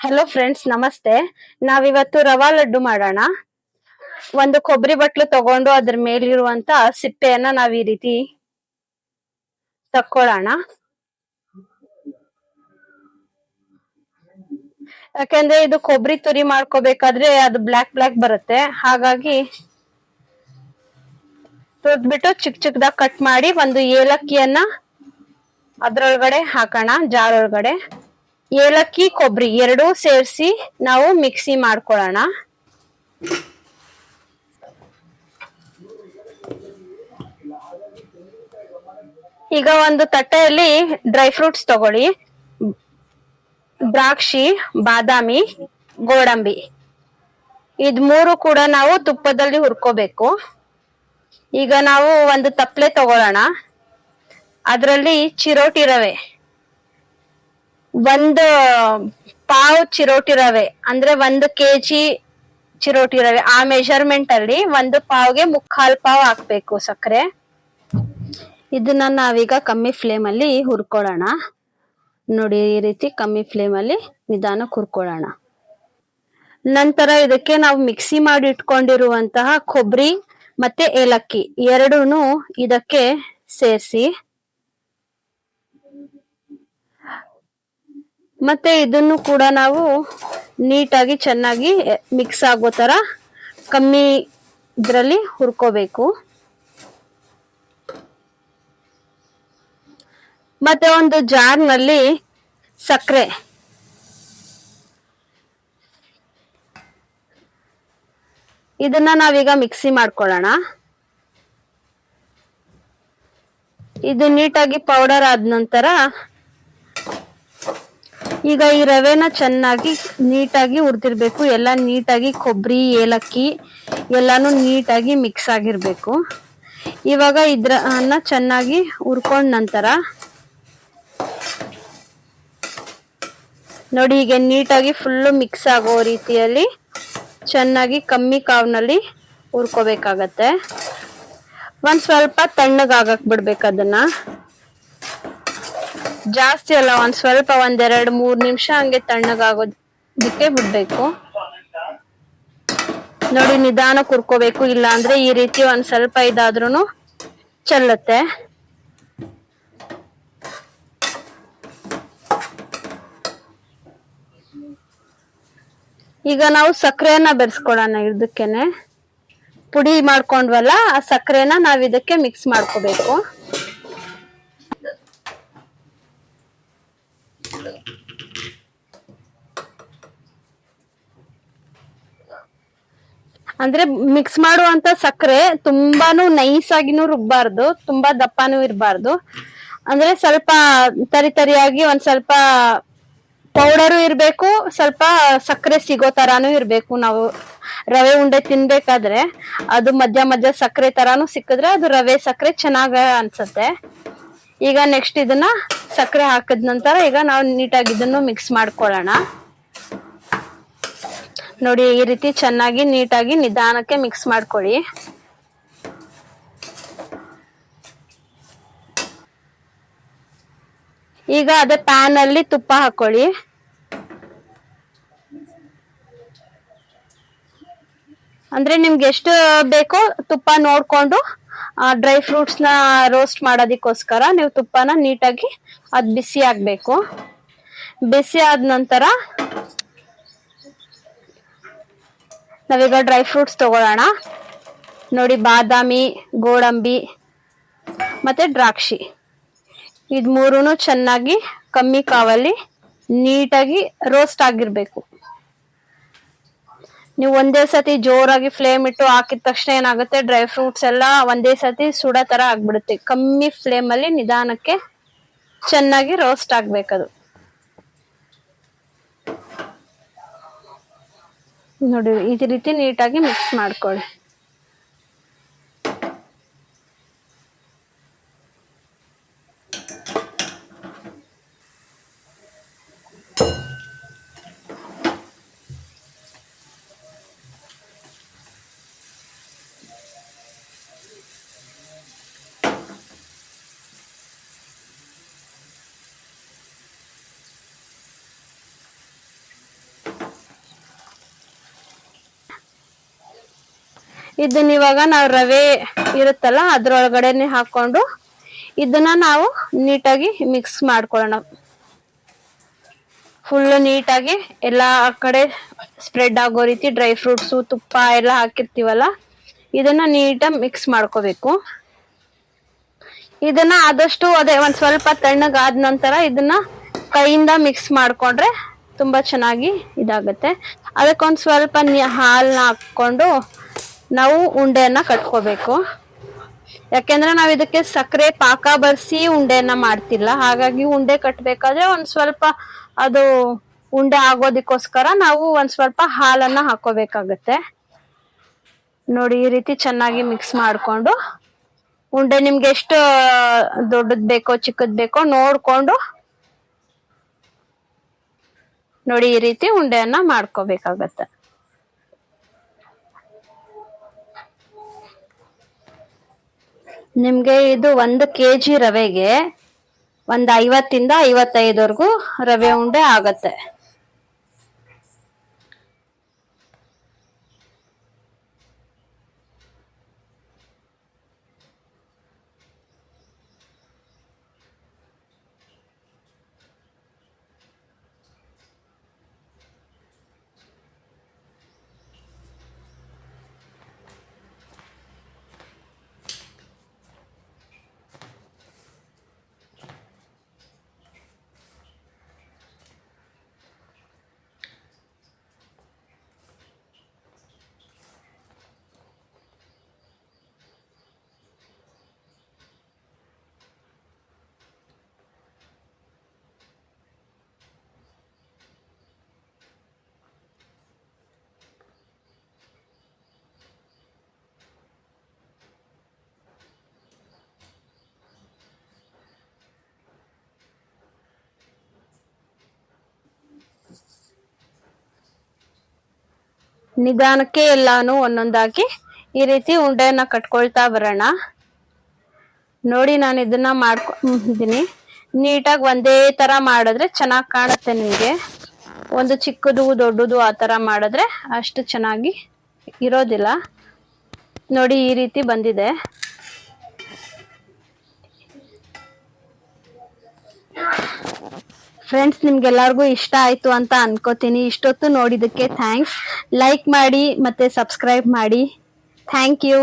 Hello friends ನಮಸ್ತೆ. ನಾವಿವತ್ತು ರವಾ ಲಡ್ಡು ಮಾಡೋಣ. ಒಂದು ಕೊಬ್ಬರಿ ಬಟ್ಲು ತಗೊಂಡು ಅದ್ರ ಮೇಲಿರುವಂತ ಸಿಪ್ಪೆಯನ್ನ ನಾವ್ ಈ ರೀತಿ ತಕ್ಕೊಳ್ಳೋಣ ಯಾಕೆಂದ್ರೆ ಇದು ಕೊಬ್ಬರಿ ತುರಿ ಮಾಡ್ಕೋಬೇಕಾದ್ರೆ ಅದು ಬ್ಲಾಕ್ ಬ್ಲಾಕ್ ಬರುತ್ತೆ. ಹಾಗಾಗಿ ತುರ್ದ್ಬಿಟ್ಟು ಚಿಕ್ಕ ಚಿಕ್ಕದಾಗ ಕಟ್ ಮಾಡಿ ಒಂದು ಏಲಕ್ಕಿಯನ್ನ ಅದ್ರೊಳಗಡೆ ಹಾಕೋಣ, ಜಾರೊಳಗಡೆ. ಏಲಕ್ಕಿ ಕೊಬ್ಬರಿ ಎರಡೂ ಸೇರಿಸಿ ನಾವು ಮಿಕ್ಸಿ ಮಾಡ್ಕೊಳ್ಳೋಣ. ಈಗ ಒಂದು ತಟ್ಟೆಯಲ್ಲಿ ಡ್ರೈ ಫ್ರೂಟ್ಸ್ ತಗೊಳ್ಳಿ. ದ್ರಾಕ್ಷಿ, ಬಾದಾಮಿ, ಗೋಡಂಬಿ. ಇದ್ ಮೂರು ಕೂಡ ನಾವು ತುಪ್ಪದಲ್ಲಿ ಹುರ್ಕೋಬೇಕು. ಈಗ ನಾವು ಒಂದು ತಪ್ಪಲೆ ತಗೊಳ್ಳೋಣ. ಅದರಲ್ಲಿ ಚಿರೋಟಿ ರವೆ. ಒಂದು ಪಾವ್ ಚಿರೋಟಿ ರವೆ, ಅಂದ್ರೆ ಒಂದು ಕೆಜಿ ಚಿರೋಟಿ ರವೆ. ಆ ಮೆಜರ್ಮೆಂಟ್ ಅಲ್ಲಿ ಒಂದು ಪಾವ್ಗೆ ಮುಕ್ಕಾಲ್ ಪಾವ್ ಹಾಕ್ಬೇಕು ಸಕ್ಕರೆ. ಇದನ್ನ ನಾವೀಗ ಕಮ್ಮಿ ಫ್ಲೇಮ್ ಅಲ್ಲಿ ಹುರ್ಕೊಳ್ಳೋಣ. ನೋಡಿ, ಈ ರೀತಿ ಕಮ್ಮಿ ಫ್ಲೇಮ್ ಅಲ್ಲಿ ನಿಧಾನಕ್ಕೆ ಹುರ್ಕೊಳ್ಳೋಣ. ನಂತರ ಇದಕ್ಕೆ ನಾವು ಮಿಕ್ಸಿ ಮಾಡಿ ಇಟ್ಕೊಂಡಿರುವಂತಹ ಕೊಬ್ಬರಿ ಮತ್ತೆ ಏಲಕ್ಕಿ ಎರಡೂನು ಇದಕ್ಕೆ ಸೇರಿಸಿ ಮತ್ತೆ ಇದನ್ನು ಕೂಡ ನಾವು ನೀಟಾಗಿ ಚೆನ್ನಾಗಿ ಮಿಕ್ಸ್ ಆಗೋ ತರ ಕಮ್ಮಿ ಇದರಲ್ಲಿ ಹುರ್ಕೋಬೇಕು. ಮತ್ತೆ ಒಂದು ಜಾರ್ನಲ್ಲಿ ಸಕ್ಕರೆ ಇದನ್ನ ನಾವೀಗ ಮಿಕ್ಸಿ ಮಾಡ್ಕೊಳ್ಳೋಣ. ಇದು ನೀಟಾಗಿ ಪೌಡರ್ ಆದ ನಂತರ ಈಗ ಈ ರವೆನ ಚೆನ್ನಾಗಿ ನೀಟಾಗಿ ಹುರಿದಿರ್ಬೇಕು. ಎಲ್ಲ ನೀಟಾಗಿ ಕೊಬ್ಬರಿ ಏಲಕ್ಕಿ ಎಲ್ಲಾನು ನೀಟಾಗಿ ಮಿಕ್ಸ್ ಆಗಿರ್ಬೇಕು. ಇವಾಗ ಇದ್ರನ್ನ ಚೆನ್ನಾಗಿ ಹುರ್ಕೊಂಡ ನಂತರ ನೋಡಿ ಈಗ ನೀಟಾಗಿ ಫುಲ್ಲು ಮಿಕ್ಸ್ ಆಗೋ ರೀತಿಯಲ್ಲಿ ಚೆನ್ನಾಗಿ ಕಮ್ಮಿ ಕಾವ್ನಲ್ಲಿ ಹುರ್ಕೋಬೇಕಾಗತ್ತೆ. ಒಂದು ಸ್ವಲ್ಪ ತಣ್ಣಗಾಗಕ್ಕೆ ಬಿಡ್ಬೇಕು ಅದನ್ನ. ಜಾಸ್ತಿ ಅಲ್ಲ, ಒಂದ್ ಸ್ವಲ್ಪ ಒಂದೆರಡು ಮೂರ್ ನಿಮಿಷ ಹಂಗೆ ತಣ್ಣಗಾಗೋದಕ್ಕೆ ಬಿಡ್ಬೇಕು. ನೋಡಿ, ನಿಧಾನ ಕುರ್ಕೋಬೇಕು. ಇಲ್ಲ ಅಂದ್ರೆ ಈ ರೀತಿ ಒಂದ್ ಸ್ವಲ್ಪ ಇದಾದ್ರೂ ಚೆಲ್ಲುತ್ತೆ. ಈಗ ನಾವು ಸಕ್ಕರೆಯನ್ನ ಬೆರೆಸ್ಕೊಳ್ಳೋಣ ಇದಕ್ಕೇನೆ ಪುಡಿ ಮಾಡ್ಕೊಂಡ್ವಲ್ಲ, ಆ ಸಕ್ಕರೆನ ನಾವ್ ಇದಕ್ಕೆ ಮಿಕ್ಸ್ ಮಾಡ್ಕೋಬೇಕು. ಅಂದ್ರೆ ಮಿಕ್ಸ್ ಮಾಡುವಂತ ಸಕ್ಕರೆ ತುಂಬಾನು ನೈಸ್ ಆಗಿನೂ ರುಬ್ಬಾರ್ದು, ತುಂಬಾ ದಪ್ಪನೂ ಇರಬಾರ್ದು. ಅಂದ್ರೆ ಸ್ವಲ್ಪ ತರಿ ತರಿಯಾಗಿ ಒಂದ್ ಸ್ವಲ್ಪ ಪೌಡರು ಇರ್ಬೇಕು, ಸ್ವಲ್ಪ ಸಕ್ಕರೆ ಸಿಗೋ ತರಾನು ಇರ್ಬೇಕು. ನಾವು ರವೆ ಉಂಡೆ ತಿನ್ಬೇಕಾದ್ರೆ ಅದು ಮಧ್ಯ ಮಧ್ಯ ಸಕ್ಕರೆ ತರಾನು ಸಿಕ್ಕಿದ್ರೆ ಅದು ರವೆ ಸಕ್ಕರೆ ಚೆನ್ನಾಗ ಅನ್ಸತ್ತೆ. ಈಗ ನೆಕ್ಸ್ಟ್ ಇದನ್ನ ಸಕ್ಕರೆ ಹಾಕಿದ ನಂತರ ಈಗ ನಾವು ನೀಟಾಗಿ ಇದನ್ನು ಮಿಕ್ಸ್ ಮಾಡ್ಕೊಳ್ಳೋಣ. ನೋಡಿ, ಈ ರೀತಿ ಚೆನ್ನಾಗಿ ನೀಟಾಗಿ ನಿಧಾನಕ್ಕೆ ಮಿಕ್ಸ್ ಮಾಡ್ಕೊಳ್ಳಿ. ಈಗ ಅದೇ ಪ್ಯಾನ್ ಅಲ್ಲಿ ತುಪ್ಪ ಹಾಕೊಳ್ಳಿ. ಅಂದ್ರೆ ನಿಮ್ಗೆ ಎಷ್ಟು ಬೇಕೋ ತುಪ್ಪ ನೋಡ್ಕೊಂಡು ಡ್ರೈ ಫ್ರೂಟ್ಸ್ನ ರೋಸ್ಟ್ ಮಾಡೋದಕ್ಕೋಸ್ಕರ ನೀವು ತುಪ್ಪನ ನೀಟಾಗಿ ಅದ್ ಬಿಸಿ ಆಗ್ಬೇಕು. ಬಿಸಿ ಆದ ನಂತರ ನಾವೀಗ ಡ್ರೈ ಫ್ರೂಟ್ಸ್ ತಗೊಳ್ಳೋಣ. ನೋಡಿ ಬಾದಾಮಿ, ಗೋಡಂಬಿ ಮತ್ತೆ ದ್ರಾಕ್ಷಿ. ಇದ್ ಮೂರೂ ಚೆನ್ನಾಗಿ ಕಮ್ಮಿ ಕಾವಲ್ಲಿ ನೀಟಾಗಿ ರೋಸ್ಟ್ ಆಗಿರ್ಬೇಕು. ನೀವು ಒಂದೇ ಸತಿ ಜೋರಾಗಿ ಫ್ಲೇಮ್ ಇಟ್ಟು ಹಾಕಿದ ತಕ್ಷಣ ಏನಾಗುತ್ತೆ? ಡ್ರೈ ಫ್ರೂಟ್ಸ್ ಎಲ್ಲ ಒಂದೇ ಸತಿ ಸುಡೋ ತರ ಆಗ್ಬಿಡುತ್ತೆ. ಕಮ್ಮಿ ಫ್ಲೇಮ್ ಅಲ್ಲಿ ನಿಧಾನಕ್ಕೆ ಚೆನ್ನಾಗಿ ರೋಸ್ಟ್ ಆಗ್ಬೇಕದು. ನೋಡಿ, ಈ ರೀತಿ ನೀಟಾಗಿ ಮಿಕ್ಸ್ ಮಾಡ್ಕೊಳ್ಳಿ. ಇದನ್ನ ಇವಾಗ ನಾವು ರವೆ ಇರುತ್ತಲ್ಲ, ಅದ್ರೊಳಗಡೆನೆ ಹಾಕೊಂಡು ಇದನ್ನ ನಾವು ನೀಟಾಗಿ ಮಿಕ್ಸ್ ಮಾಡ್ಕೊಳ್ಳೋಣ. ಫುಲ್ ನೀಟಾಗಿ ಎಲ್ಲ ಕಡೆ ಸ್ಪ್ರೆಡ್ ಆಗೋ ರೀತಿ ಡ್ರೈ ಫ್ರೂಟ್ಸು ತುಪ್ಪ ಎಲ್ಲ ಹಾಕಿರ್ತೀವಲ್ಲ, ಇದನ್ನ ನೀಟಾಗಿ ಮಿಕ್ಸ್ ಮಾಡ್ಕೋಬೇಕು. ಇದನ್ನ ಆದಷ್ಟು ಅದೇ ಒಂದ್ ಸ್ವಲ್ಪ ತಣ್ಣಗಾದ ನಂತರ ಇದನ್ನ ಕೈಯಿಂದ ಮಿಕ್ಸ್ ಮಾಡ್ಕೊಂಡ್ರೆ ತುಂಬಾ ಚೆನ್ನಾಗಿ ಇದಾಗುತ್ತೆ. ಅದಕ್ಕೊಂದು ಸ್ವಲ್ಪ ನೀ- ಹಾಲ್ನ ಹಾಕೊಂಡು ನಾವು ಉಂಡೆಯನ್ನ ಕಟ್ಕೋಬೇಕು. ಯಾಕೆಂದ್ರೆ ನಾವು ಇದಕ್ಕೆ ಸಕ್ಕರೆ ಪಾಕ ಬರ್ಸಿ ಉಂಡೆಯನ್ನ ಮಾಡ್ತಿಲ್ಲ. ಹಾಗಾಗಿ ಉಂಡೆ ಕಟ್ಟಬೇಕಾದ್ರೆ ಒಂದ್ ಸ್ವಲ್ಪ ಅದು ಉಂಡೆ ಆಗೋದಕ್ಕೋಸ್ಕರ ನಾವು ಒಂದ್ ಸ್ವಲ್ಪ ಹಾಲನ್ನ ಹಾಕೋಬೇಕಾಗತ್ತೆ. ನೋಡಿ, ಈ ರೀತಿ ಚೆನ್ನಾಗಿ ಮಿಕ್ಸ್ ಮಾಡ್ಕೊಂಡು ಉಂಡೆ ನಿಮ್ಗೆ ಎಷ್ಟು ದೊಡ್ಡದ್ ಬೇಕೋ ಚಿಕ್ಕದ್ ಬೇಕೋ ನೋಡ್ಕೊಂಡು ನೋಡಿ, ಈ ರೀತಿ ಉಂಡೆಯನ್ನ ಮಾಡ್ಕೋಬೇಕಾಗತ್ತೆ. ನಿಮ್ಗೆ ಇದು ಒಂದು ಕೆ ಜಿ ರವೆಗೆ ಒಂದು ಐವತ್ತಿಂದ ಐವತ್ತೈದುವರೆಗೂ ರವೆ ಉಂಡೆ ಆಗತ್ತೆ. ನಿಧಾನಕ್ಕೆ ಎಲ್ಲಾನು ಒಂದೊಂದಾಗಿ ಈ ರೀತಿ ಉಂಡೆಯನ್ನ ಕಟ್ಕೊಳ್ತಾ ಬರೋಣ. ನೋಡಿ ನಾನು ಇದನ್ನ ಮಾಡ್ಕೊಂಡಿದ್ದೀನಿ ನೀಟಾಗಿ ಒಂದೇ ತರ ಮಾಡಿದ್ರೆ ಚೆನ್ನಾಗಿ ಕಾಣುತ್ತೆ ನಿಮಗೆ. ಒಂದು ಚಿಕ್ಕದು, ದೊಡ್ಡದು ಆ ಥರ ಮಾಡಿದ್ರೆ ಅಷ್ಟು ಚೆನ್ನಾಗಿ ಇರೋದಿಲ್ಲ. ನೋಡಿ ಈ ರೀತಿ ಬಂದಿದೆ. ಫ್ರೆಂಡ್ಸ್ ನಿಮ್ಗೆಲ್ಲರಿಗೂ ಇಷ್ಟ ಆಯ್ತು ಅಂತ ಅನ್ಕೋತೀನಿ. ಇಷ್ಟೊತ್ತು ನೋಡಿದಕ್ಕೆ ಥ್ಯಾಂಕ್ಸ್ ಲೈಕ್ ಮಾಡಿ ಮತ್ತೆ ಸಬ್ಸ್ಕ್ರೈಬ್ ಮಾಡಿ. Thank you